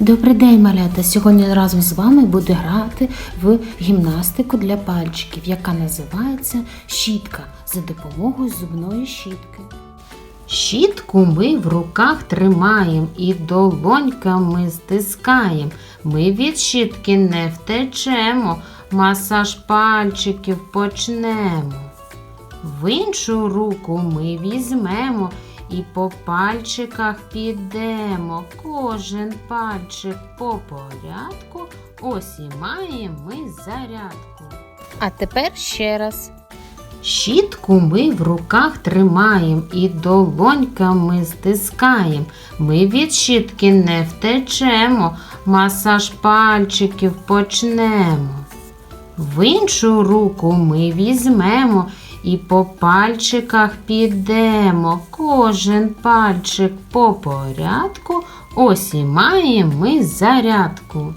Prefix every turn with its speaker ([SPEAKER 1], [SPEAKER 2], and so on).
[SPEAKER 1] Добрий день, малята! Сьогодні разом з вами буду грати в гімнастику для пальчиків, яка називається щітка за допомогою зубної щітки. Щітку ми в руках тримаємо і долоньками стискаємо. Ми від щітки не втечемо, масаж пальчиків почнемо. В іншу руку ми візьмемо і по пальчиках підемо. Кожен пальчик по порядку. Ось і маємо ми зарядку. А тепер ще раз. Щітку ми в руках тримаємо і долоньками стискаємо. Ми від щітки не втечемо, масаж пальчиків почнемо. В іншу руку ми візьмемо і по пальчиках підемо. Кожен пальчик по порядку. Ось і маємо ми зарядку.